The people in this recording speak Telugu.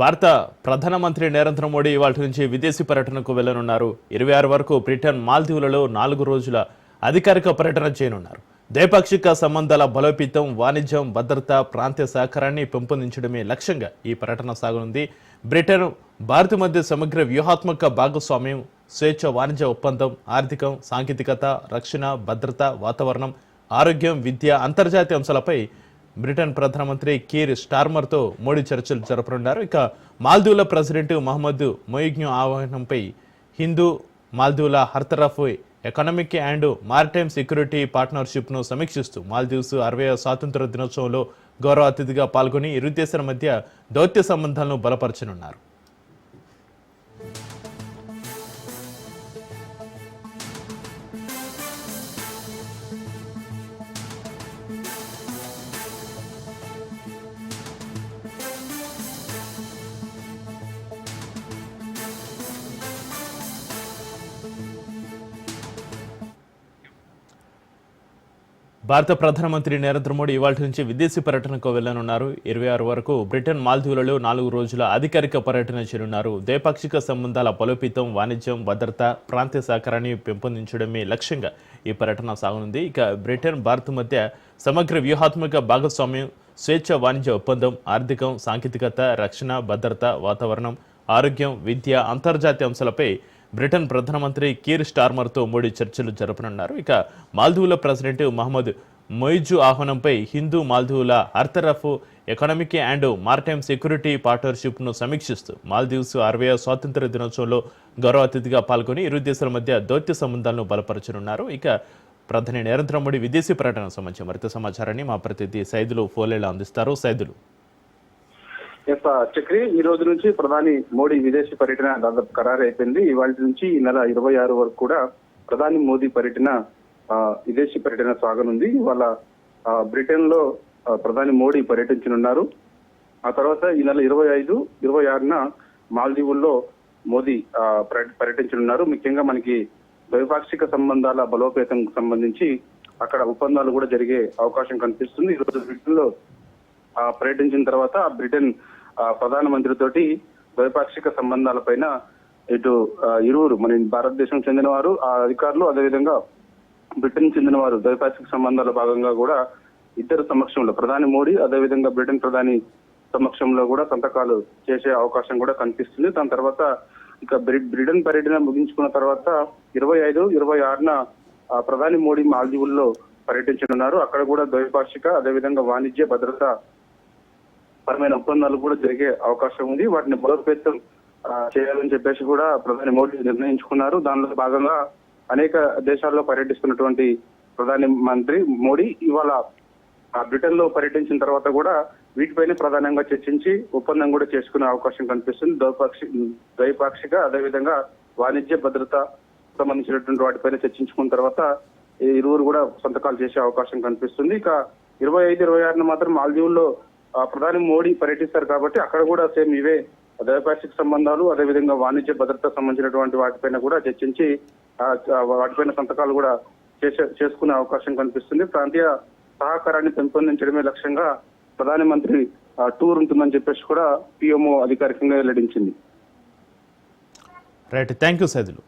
భారత ప్రధానమంత్రి నరేంద్ర మోడీ ఇవాటి నుంచి విదేశీ పర్యటనకు వెళ్ళనున్నారు ఇరవై ఆరు వరకు బ్రిటన్ మాల్దీవులలో నాలుగు రోజుల అధికారిక పర్యటన చేయనున్నారు. ద్వైపాక్షిక సంబంధాల బలోపేతం వాణిజ్యం భద్రత ప్రాంతీయ సహకారాన్ని పెంపొందించడమే లక్ష్యంగా ఈ పర్యటన సాగనుంది. బ్రిటన్ భారత్ మధ్య సమగ్ర వ్యూహాత్మక భాగస్వామ్యం స్వేచ్ఛ వాణిజ్య ఒప్పందం ఆర్థికం సాంకేతికత రక్షణ భద్రత వాతావరణం ఆరోగ్యం విద్య అంతర్జాతీయ అంశాలపై బ్రిటన్ ప్రధానమంత్రి కీర్ స్టార్మర్తో మోడీ చర్చలు జరపనున్నారు. ఇక మాల్దీవుల ప్రెసిడెంట్ మహమ్మద్ మొయిగ్ను ఆహ్వానంపై హిందూ మాల్దీవుల హర్తరఫ్ ఎకనామిక్ అండ్ మారిటైమ్ సెక్యూరిటీ పార్ట్నర్షిప్ను సమీక్షిస్తూ మాల్దీవ్స్ అరవై స్వాతంత్ర దినోత్సవంలో గౌరవ అతిథిగా పాల్గొని ఇరు దేశాల మధ్య దౌత్య సంబంధాలను బలపరచనున్నారు. భారత ప్రధానమంత్రి నరేంద్ర మోడీ ఇవాళ నుంచి విదేశీ పర్యటనకు వెళ్ళనున్నారు ఇరవై ఆరు వరకు బ్రిటన్ మాల్దీవులలో నాలుగు రోజుల అధికారిక పర్యటన చేరున్నారు ద్వైపాక్షిక సంబంధాల బలోపేతం వాణిజ్యం భద్రత ప్రాంతీయ సహకారాన్ని పెంపొందించడమే లక్ష్యంగా ఈ పర్యటన సాగనుంది. ఇక బ్రిటన్ భారత్ మధ్య సమగ్ర వ్యూహాత్మక భాగస్వామ్యం స్వేచ్ఛ వాణిజ్య ఒప్పందం ఆర్థికం సాంకేతికత రక్షణ భద్రత వాతావరణం ఆరోగ్యం విద్య అంతర్జాతీయ అంశాలపై బ్రిటన్ ప్రధానమంత్రి కీర్ స్టార్మర్తో మోడీ చర్చలు జరపనున్నారు. ఇక మాల్దీవుల ప్రెసిడెంట్ మహమ్మద్ మొయిజు ఆహ్వానంపై హిందూ మాల్దీవుల అర్తరఫ్ ఎకనామిక్ అండ్ మారిటైమ్ సెక్యూరిటీ పార్ట్నర్షిప్ను సమీక్షిస్తూ మాల్దీవ్స్ అరవై స్వాతంత్ర దినోత్సవంలో గౌరవ అతిథిగా పాల్గొని ఇరు దేశాల మధ్య దౌత్య సంబంధాలను బలపరచనున్నారు. ఇక ప్రధాని నరేంద్ర మోడీ విదేశీ పర్యటన సంబంధించి మరింత సమాచారాన్ని మా ప్రతినిధి సైదులు ఫోలేలా అందిస్తారు. సైదులు. ఎస్ చక్రి ఈ రోజు నుంచి ప్రధాని మోడీ విదేశీ పర్యటన దాదాపు ఖరారు అయిపోయింది ఇవాళ నుంచి ఈ నెల ఇరవై ఆరు వరకు కూడా ప్రధాని మోదీ పర్యటన ఆ, విదేశీ పర్యటన సాగనుంది. ఇవాళ బ్రిటన్లో ప్రధాని మోడీ పర్యటించనున్నారు. ఆ తర్వాత ఈ నెల ఇరవై ఐదు ఇరవై ఆరున మాల్దీవుల్లో మోదీ ఆ, పర్య- పర్యటించనున్నారు. ముఖ్యంగా మనకి ద్వైపాక్షిక సంబంధాల బలోపేతం సంబంధించి అక్కడ ఒప్పందాలు కూడా జరిగే అవకాశం కనిపిస్తుంది. ఈ రోజు బ్రిటన్లో పర్యటించిన తర్వాత బ్రిటన్ ఆ, ప్రధానమంత్రితోటి ద్వైపాక్షిక సంబంధాలపైన ఇటు ఇరువురు మన భారతదేశం చెందిన వారు ఆ అధికారులు అదేవిధంగా బ్రిటన్ చెందిన వారు ద్వైపాక్షిక సంబంధాల భాగంగా కూడా ఇద్దరు సమక్షంలో ప్రధాని మోడీ అదేవిధంగా బ్రిటన్ ప్రధాని సమక్షంలో కూడా సంతకాలు చేసే అవకాశం కూడా కనిపిస్తుంది. దాని తర్వాత ఇక బ్రిటన్ పర్యటన ముగించుకున్న తర్వాత ఇరవై ఐదు ఇరవై ఆరున ఆ, ప్రధాని మోడీ మాల్దీవుల్లో పర్యటించనున్నారు. అక్కడ కూడా ద్వైపాక్షిక అదేవిధంగా వాణిజ్య భద్రత పరమైన ఒప్పందాలు కూడా జరిగే అవకాశం ఉంది. వాటిని బలోపేతం చేయాలని చెప్పేసి కూడా ప్రధాని మోడీ నిర్ణయించుకున్నారు. దానిలో భాగంగా అనేక దేశాల్లో పర్యటిస్తున్నటువంటి ప్రధాని మంత్రి మోడీ ఇవాళ బ్రిటన్లో పర్యటించిన తర్వాత కూడా వీటిపైనే ప్రధానంగా చర్చించి ఒప్పందం కూడా చేసుకునే అవకాశం కనిపిస్తుంది. ద్వైపాక్షి ద్వైపాక్షిక అదేవిధంగా వాణిజ్య భద్రత సంబంధించినటువంటి వాటిపైన చర్చించుకున్న తర్వాత ఈ ఇరువురు కూడా సంతకాలు చేసే అవకాశం కనిపిస్తుంది. ఇక ఇరవై ఐదు ఇరవై ఆరున మాత్రం మాల్దీవుల్లో ప్రధాని మోడీ పర్యటిస్తారు కాబట్టి అక్కడ కూడా సేమ్ ఇవే ద్వైపాక్షిక సంబంధాలు అదేవిధంగా వాణిజ్య భద్రత సంబంధించినటువంటి వాటిపైన కూడా చర్చించి వాటిపైన సంతకాలు కూడా చేసే చేసుకునే అవకాశం కనిపిస్తుంది. ప్రాంతీయ సహకారాన్ని పెంపొందించడమే లక్ష్యంగా ప్రధానమంత్రి మంత్రి టూర్ ఉంటుందని చెప్పేసి కూడా పిఎంఓ అధికారికంగా వెల్లడించింది. రైట్. Thank you Saidulu.